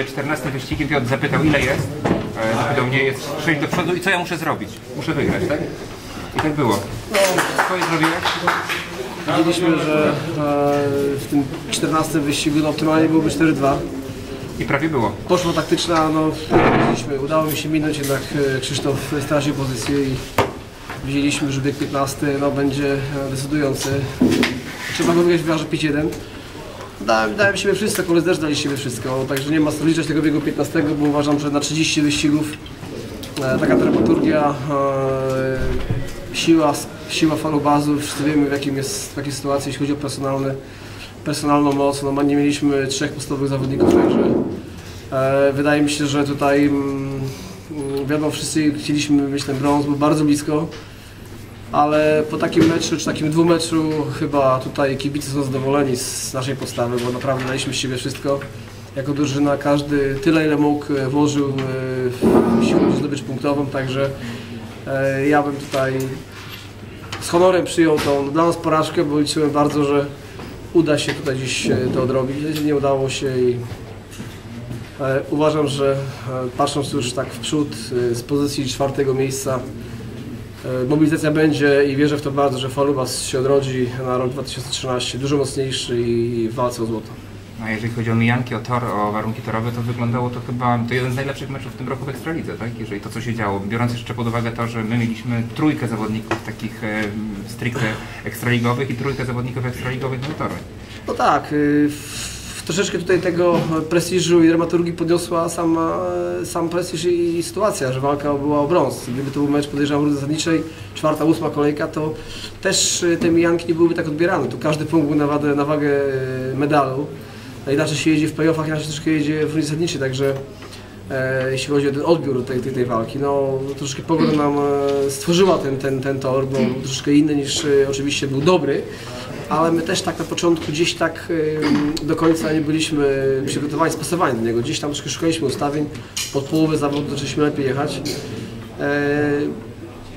E, Przed e, 14 wyścigiem Piotr zapytał ile jest. E, Zapytał mnie jest 6 do przodu i co ja muszę zrobić? Muszę wygrać, tak? I tak było. Co zrobiłem? Widzieliśmy, że e, w tym 14 wyścigu no, optymalnie byłoby 4-2. I prawie było. Poszło taktyczna, no widzieliśmy, udało mi się minąć, jednak e, Krzysztof stracił pozycję i widzieliśmy, że bieg 15 no, będzie decydujący. Trzeba go wygrać w wymiarze 5-1. Dałem, dałem siebie wszystko, koledzy też dali siebie wszystko, także nie ma co liczyć tego biegu 15, bo uważam, że na 30 wyścigów e, taka dramaturgia, e, siła, siła falobazów, wszyscy wiemy w, jakim jest, w sytuacji, jeśli chodzi o personalne, personalną moc, no, nie mieliśmy trzech podstawowych zawodników, także e, wydaje mi się, że tutaj mm, mm, wiadomo, wszyscy chcieliśmy ten brąz, był bardzo blisko, ale po takim meczu, czy takim dwumeczu chyba tutaj kibice są zadowoleni z naszej postawy, bo naprawdę daliśmy z siebie wszystko. Jako drużyna każdy tyle ile mógł e, włożył e, w siłę zdobycz punktową, także e, ja bym tutaj z honorem przyjął tą dla nas porażkę, bo liczyłem bardzo, że uda się tutaj dziś to odrobić. Nie udało się i uważam, że patrząc już tak w przód z pozycji czwartego miejsca mobilizacja będzie i wierzę w to bardzo, że Falubas się odrodzi na rok 2013 dużo mocniejszy i w walce o złoto. A jeżeli chodzi o mijanki, o tor, o warunki torowe, to wyglądało to chyba to jeden z najlepszych meczów w tym roku w Ekstralidze, tak? Jeżeli to co się działo, biorąc jeszcze pod uwagę to, że my mieliśmy trójkę zawodników takich e, stricte ekstraligowych i trójkę zawodników ekstraligowych na tory. No tak, y, troszeczkę tutaj tego prestiżu i dramaturgii podniosła sama, sam prestiż i sytuacja, że walka była o brąz. Gdyby to był mecz podejrzewam w rundzie zasadniczej, czwarta, ósma kolejka, to też y, te mijanki nie byłyby tak odbierane. Tu każdy punkt był na wagę, na wagę medalu. A Inaczej się jedzie w playoffach, inaczej troszkę jedzie w rundzie zasadniczej, także e, jeśli chodzi o ten odbiór tej, tej, tej walki, no troszeczkę pogoda nam e, stworzyła ten, ten, ten tor, bo był troszeczkę inny niż e, oczywiście był dobry, ale my też tak na początku gdzieś tak e, do końca nie byliśmy przygotowani, spasowani do niego. Gdzieś tam troszkę szukaliśmy ustawień, pod połowę zawodu zaczęliśmy lepiej jechać. E,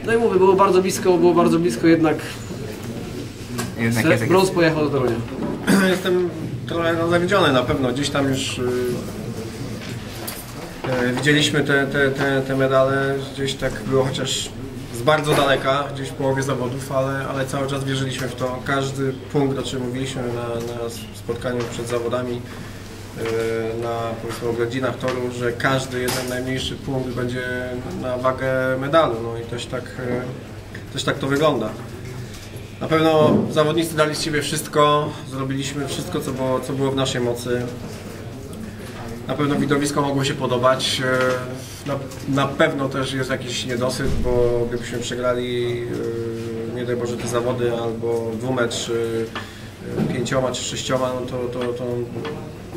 no i mówię, było bardzo blisko, było bardzo blisko, jednak Jednak jest, jak brąz pojechał do Torunia. Jestem trochę no, zawiedziony na pewno. Gdzieś tam już y, y, widzieliśmy te, te, te, te medale, gdzieś tak było chociaż z bardzo daleka, gdzieś w połowie zawodów, ale, ale cały czas wierzyliśmy w to. Każdy punkt, o czym mówiliśmy na, na spotkaniu przed zawodami, y, na powiedzmy oględzinach toru, że każdy jeden najmniejszy punkt będzie na wagę medalu. No i też tak, y, też tak to wygląda. Na pewno zawodnicy dali z siebie wszystko, zrobiliśmy wszystko, co było, co było w naszej mocy. Na pewno widowisko mogło się podobać. E, Na, na pewno też jest jakiś niedosyt, bo gdybyśmy przegrali, e, nie daj Boże, te zawody albo dwumecz e, pięcioma czy sześcioma, no to, to, to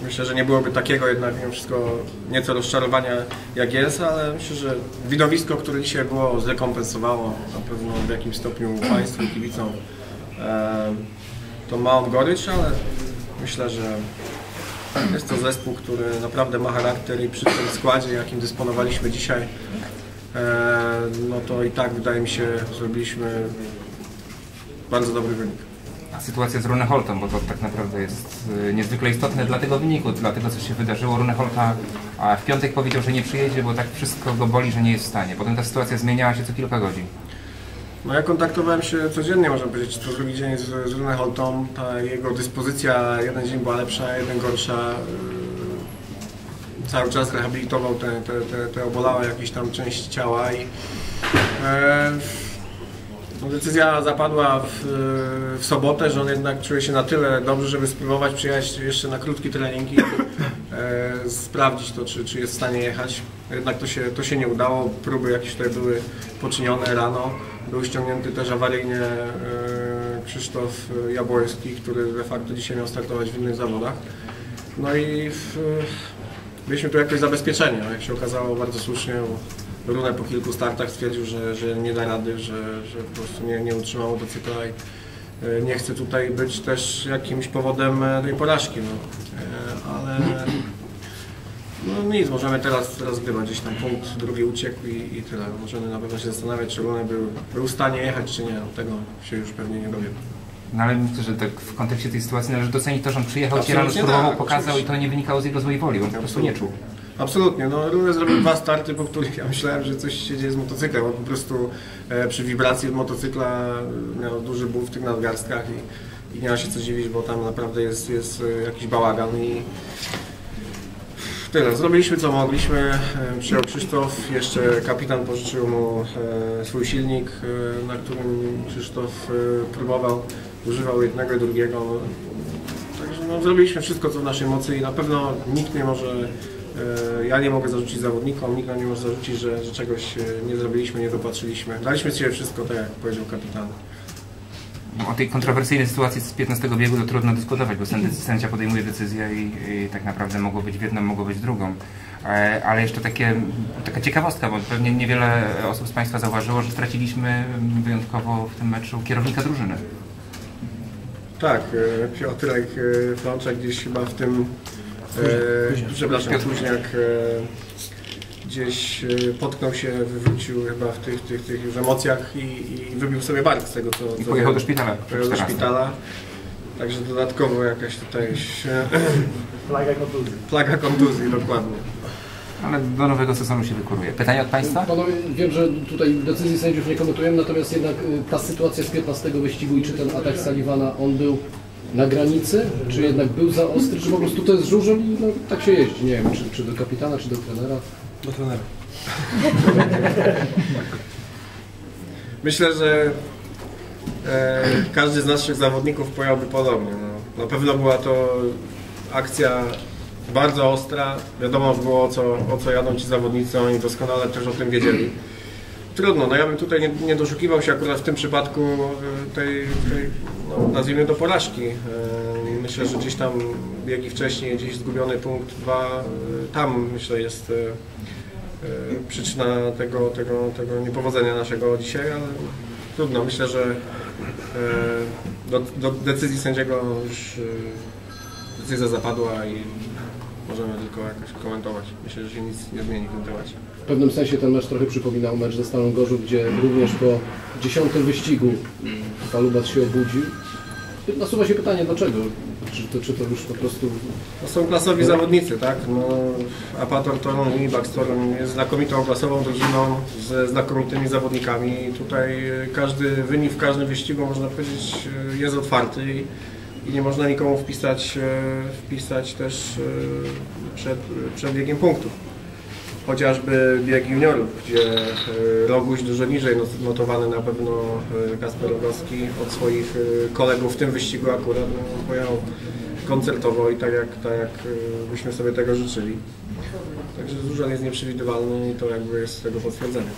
myślę, że nie byłoby takiego jednak mimo wszystko nieco rozczarowania jak jest, ale myślę, że widowisko, które dzisiaj było zrekompensowało na pewno w jakimś stopniu Państwu, kibicom tą małą gorycz, ale myślę, że jest to zespół, który naprawdę ma charakter i przy tym składzie, jakim dysponowaliśmy dzisiaj, e, no to i tak wydaje mi się zrobiliśmy bardzo dobry wynik. A sytuacja z Runeholtą, bo to tak naprawdę jest y, niezwykle istotne dla tego wyniku, dla tego co się wydarzyło. Runeholta w piątek powiedział, że nie przyjedzie, bo tak wszystko go boli, że nie jest w stanie. Potem ta sytuacja zmieniała się co kilka godzin. No ja kontaktowałem się codziennie, można powiedzieć, co drugi dzień z, z Rune Holtą. Ta jego dyspozycja, jeden dzień była lepsza, jeden gorsza. Yy, Cały czas rehabilitował te, te, te, te obolałe jakieś tam części ciała i e, no decyzja zapadła w, w sobotę, że on jednak czuje się na tyle dobrze, żeby spróbować przyjechać jeszcze na krótki trening i e, sprawdzić to, czy, czy jest w stanie jechać. Jednak to się, to się nie udało. Próby jakieś tutaj były poczynione rano. Był ściągnięty też awaryjnie e, Krzysztof Jabłoński, który de facto dzisiaj miał startować w innych zawodach. No i w, byliśmy tu jakoś zabezpieczeni, a jak się okazało bardzo słusznie, bo Runę po kilku startach stwierdził, że, że nie da rady, że, że po prostu nie, nie utrzyma motocykla i e, nie chce tutaj być też jakimś powodem e, tej porażki. No. Ale no nic, możemy teraz rozgrywać gdzieś tam punkt, drugi uciekł i, i tyle. Możemy na pewno się zastanawiać, czy Runy był, był w stanie jechać, czy nie. No, Tego się już pewnie nie dowiemy. No ale myślę, że tak w kontekście tej sytuacji należy docenić to, że on przyjechał dzisiaj rano, spróbował, tak, pokazał i oczywiście. to nie wynikało z jego złej woli, on po prostu nie czuł. Absolutnie, no Rune zrobił dwa starty, po których ja myślałem, że coś się dzieje z motocyklem, bo po prostu e, przy wibracji motocykla e, miał duży ból w tych nadgarstkach i, i nie ma się co dziwić, bo tam naprawdę jest, jest e, jakiś bałagan i tyle. Zrobiliśmy co mogliśmy, e, przyjął Krzysztof, jeszcze kapitan pożyczył mu e, swój silnik, e, na którym Krzysztof próbował, używał jednego i drugiego. Także no, zrobiliśmy wszystko, co w naszej mocy i na pewno nikt nie może, ja nie mogę zarzucić zawodnikom, nikt nam nie może zarzucić, że, że czegoś nie zrobiliśmy, nie dopatrzyliśmy. Daliśmy z siebie wszystko, tak jak powiedział kapitan. O tej kontrowersyjnej sytuacji z 15 biegu to trudno dyskutować, bo sędzia- podejmuje decyzję i, i tak naprawdę mogło być w jedną, mogło być w drugą. E, Ale jeszcze takie, taka ciekawostka, bo pewnie niewiele osób z Państwa zauważyło, że straciliśmy wyjątkowo w tym meczu kierownika drużyny. Tak, e, Piotrek e, Flączek gdzieś chyba w tym, e, przepraszam, Piotr Kuźniak e, gdzieś e, potknął się, wywrócił chyba w tych, tych, tych emocjach i, i wybił sobie bark z tego, co... I co pojechał do szpitala. Pojechał do 14. szpitala. Także dodatkowo jakaś tutaj się, Flaga kontuzji. plaga kontuzji, dokładnie. Ale do nowego sezonu się wykuruje. Pytania od Państwa? Panowie, wiem, że tutaj decyzji sędziów nie komentujemy, natomiast jednak y, ta sytuacja z 15 wyścigu i czy ten atak Sullivana, on był na granicy, czy jednak był za ostry, czy po prostu to jest żużel i no, tak się jeździ, nie wiem, czy, czy do kapitana, czy do trenera. Do trenera. Myślę, że e, każdy z naszych zawodników pojąłby podobnie. No. Na pewno była to akcja bardzo ostra. Wiadomo było o co, o co jadą ci zawodnicy, oni doskonale też o tym wiedzieli. Trudno, no ja bym tutaj nie, nie doszukiwał się akurat w tym przypadku e, tej, tej no, nazwijmy to porażki. E, Myślę, że gdzieś tam biegi wcześniej, gdzieś zgubiony punkt dwa, e, tam myślę jest e, e, przyczyna tego, tego, tego niepowodzenia naszego dzisiaj, ale trudno. Myślę, że do, do decyzji sędziego już decyzja zapadła i możemy tylko jakoś komentować. Myślę, że się nic nie zmieni w tym temacie. W pewnym sensie ten mecz trochę przypominał mecz ze Stalą Gorzów, gdzie również po dziesiątym wyścigu Palubat się obudził. Nasuwa się pytanie, dlaczego? Czy to, czy to już po prostu To są klasowi zawodnicy, tak? No, Apator Toruń i Baxtorum jest znakomitą klasową drużyną ze znakomitymi zawodnikami. Tutaj e, każdy wynik w każdym wyścigu, można powiedzieć, e, jest otwarty i, i nie można nikomu wpisać, e, wpisać też przed, przed biegiem punktów. Chociażby bieg juniorów, gdzie e, Roguś dużo niżej not- notowany na pewno e, Kasper Rogowski od swoich e, kolegów w tym wyścigu akurat no, pojechał koncertowo i tak jak, tak jak byśmy sobie tego życzyli. Także Żużel jest nieprzewidywalny i to jakby jest tego potwierdzenie.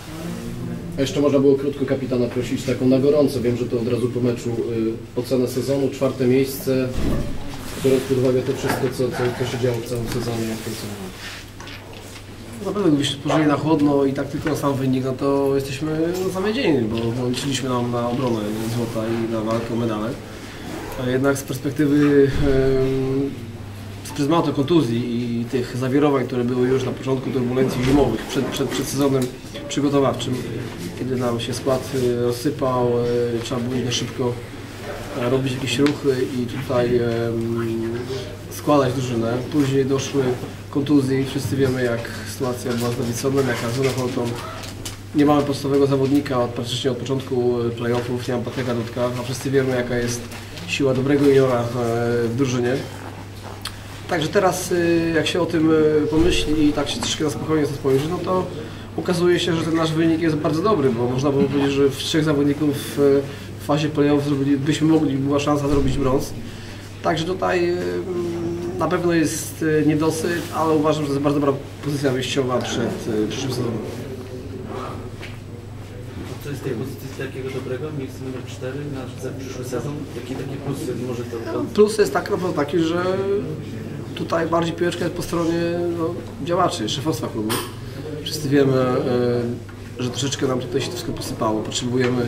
A jeszcze można było krótko kapitana prosić taką na gorąco. Wiem, że to od razu po meczu y, ocena sezonu, czwarte miejsce. Biorąc pod uwagę to wszystko, co, co, co się działo w całym sezonie, jak to? Na pewno gdybyśmy spojrzeli na chłodno i tak tylko na sam wynik, no to jesteśmy no, zawiedzieni, bo, bo liczyliśmy nam na obronę złota i na walkę o medale. A jednak z perspektywy z pryzmatu kontuzji i tych zawirowań, które były już na początku turbulencji zimowych, przed, przed, przed sezonem przygotowawczym, kiedy nam się skład y, rozsypał, y, trzeba było na szybko e, robić jakieś ruchy i tutaj składać drużynę. Później doszły kontuzje, wszyscy wiemy jak sytuacja była z Davidsonem, jaka z Holton. Nie mamy podstawowego zawodnika od, praktycznie od początku e, playoffów, nie mam Patryka Dudka, a wszyscy wiemy jaka jest siła dobrego juniora e, w drużynie. Także teraz y, jak się o tym pomyśli i tak się troszkę na spokojnie to spojrzy, no to okazuje się, że ten nasz wynik jest bardzo dobry, bo można było powiedzieć, że w trzech zawodników w fazie playoff zrobili, byśmy mogli, była szansa zrobić brąz. Także tutaj na pewno jest y, niedosyt, ale uważam, że to jest bardzo dobra pozycja wyjściowa przed y, przyszłym sezonem. Co jest z tej pozycji z takiego dobrego? Miejsce numer 4 na przyszły sezon? Jakie takie plusy może to Plus jest tak naprawdę taki, że tutaj bardziej piłeczka jest po stronie no, działaczy, szefostwa klubu. Wszyscy wiemy, e, że troszeczkę nam tutaj się to wszystko posypało. Potrzebujemy,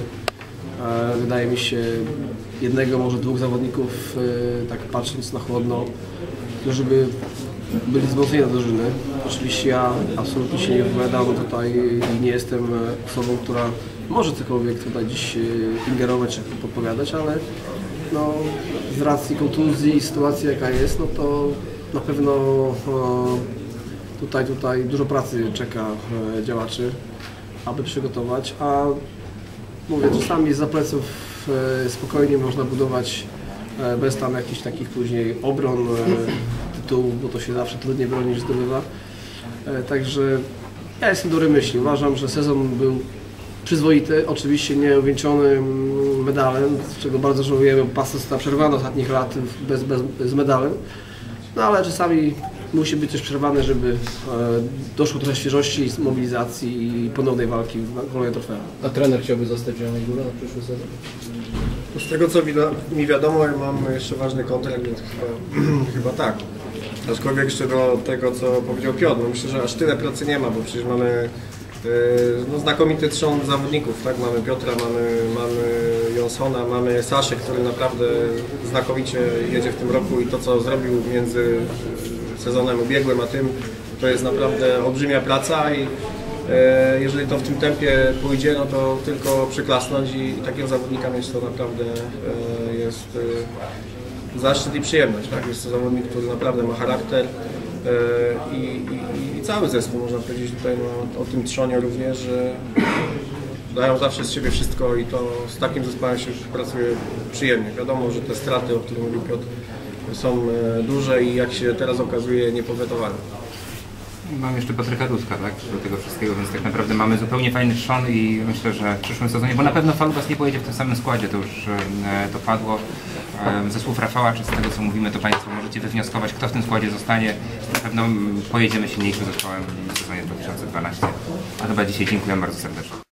e, wydaje mi się, jednego, może dwóch zawodników, e, tak patrząc na chłodno, którzy by byli wzmocnieni do drużyny. Oczywiście ja absolutnie się nie wypowiadam tutaj nie jestem e, osobą, która może cokolwiek tutaj dziś e, ingerować czy podpowiadać, ale no, z racji kontuzji i sytuacji jaka jest, no to na pewno e, tutaj, tutaj dużo pracy czeka działaczy, aby przygotować, a mówię, czasami z pleców spokojnie można budować bez tam jakichś takich później obron e, tytułów, bo to się zawsze trudniej broni niż zdobywa. E, Także ja jestem dobrej myśli. Uważam, że sezon był przyzwoity, oczywiście nie uwieńczony medalem, z czego bardzo żałujemy, bo pasa została przerwana ostatnich lat bez, bez, z medalem. No ale czasami musi być też przerwane, żeby e, doszło trochę świeżości, mobilizacji i ponownej walki na kolejne trofea. A trener chciałby zostać Zielonej Góry na przyszły sezon? Z tego co mi wiadomo, ja mam jeszcze ważny kontrakt, więc chyba, chyba tak. Aczkolwiek jeszcze do tego, co powiedział Piotr, no myślę, że aż tyle pracy nie ma, bo przecież mamy e, no, znakomity trzon zawodników, tak? Mamy Piotra, mamy, mamy Jonsona, mamy Saszę, który naprawdę znakomicie jedzie w tym roku i to, co zrobił między sezonem ubiegłym a tym, to jest naprawdę olbrzymia praca i e, jeżeli to w tym tempie pójdzie, no to tylko przyklasnąć i, takiego zawodnika mieć to naprawdę e, jest e, zaszczyt i przyjemność. Tak? Jest to zawodnik, który naprawdę ma charakter i, i, i cały zespół, można powiedzieć tutaj no, o tym trzonie również, że dają zawsze z siebie wszystko i to z takim zespołem się pracuje przyjemnie. Wiadomo, że te straty, o których mówił Piotr, są e, duże i jak się teraz okazuje niepowetowane. Mam jeszcze Patryka Duska, tak, do tego wszystkiego, więc tak naprawdę mamy zupełnie fajny trzon i myślę, że w przyszłym sezonie, bo na pewno Falubas nie pojedzie w tym samym składzie, to już e, to padło. E, Ze słów Rafała, czy z tego co mówimy, to Państwo możecie wywnioskować, kto w tym składzie zostanie. Na pewno pojedziemy silniejszym zespołem w sezonie 2012. A chyba dzisiaj dziękuję bardzo serdecznie.